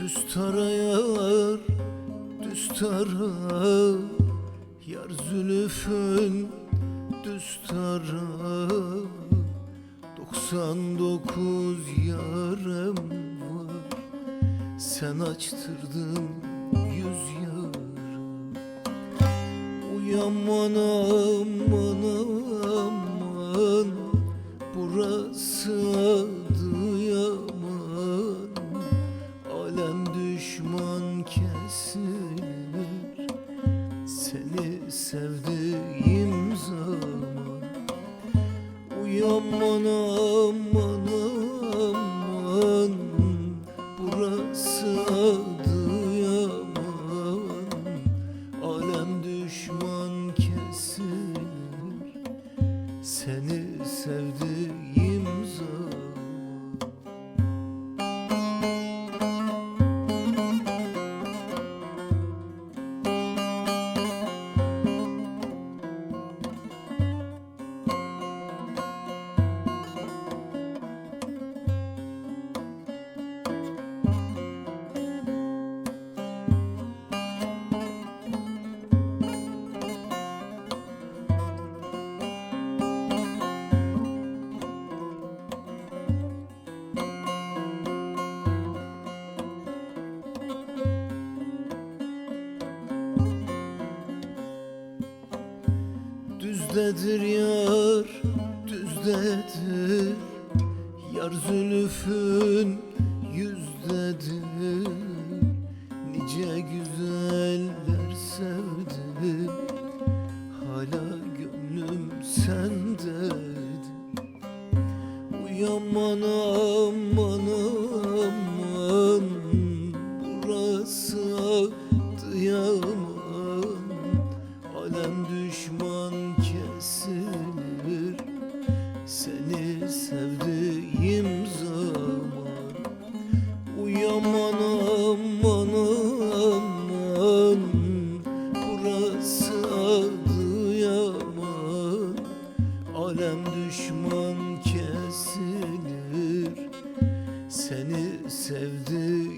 Düz tara yar, düz tara Yar zülüfün düz tara 99 yarem var. Sen açtırdın yüz yarım. Uyanman aman aman Burası Adıyaman kesilir Seni sevdiğim zaman Uyanman aman aman Burası Adıyaman Alem düşman kesilir. Seni sevdiğim Düzdedir yar, düzdedir. Yar zülüfün yüzdedir. Nice güzeller sevdim Hala gönlüm sendedir. Uyanman aman aman. Burası Adıyaman Alem Uyanman aman aman Burası Adıyaman Alem düşman kesilir. Seni sevdiğim